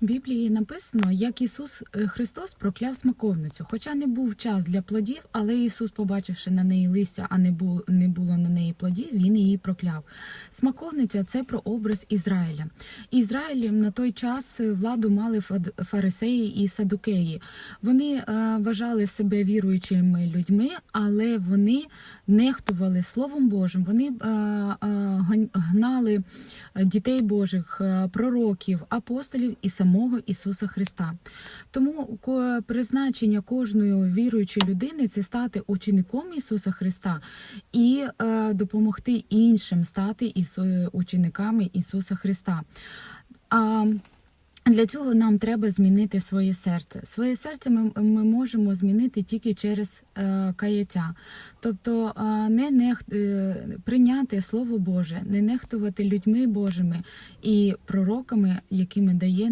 В Біблії написано, як Ісус е, Христос прокляв смаковницю. Хоча не був час для плодів, але Ісус, побачивши на неї листя, а не було, не було на неї плодів, він її прокляв. Смаковниця це про образ Ізраїля. Ізраїль на той час е, владу мали фарисеї і садукеї. Вони е, вважали себе віруючими людьми, але вони нехтували Словом Божим. Вони гнали дітей Божих, пророків, апостолів і самого Ісуса Христа. Тому призначення кожної віруючої людини це стати учеником Ісуса Христа і е, допомогти іншим стати учениками Ісуса Христа. А для цього нам треба змінити своє серце. Своє серце ми, ми можемо змінити тільки через е, каяття. Тобто е, не нех, е, прийняти Слово Боже, не нехтувати людьми Божими і пророками, якими дає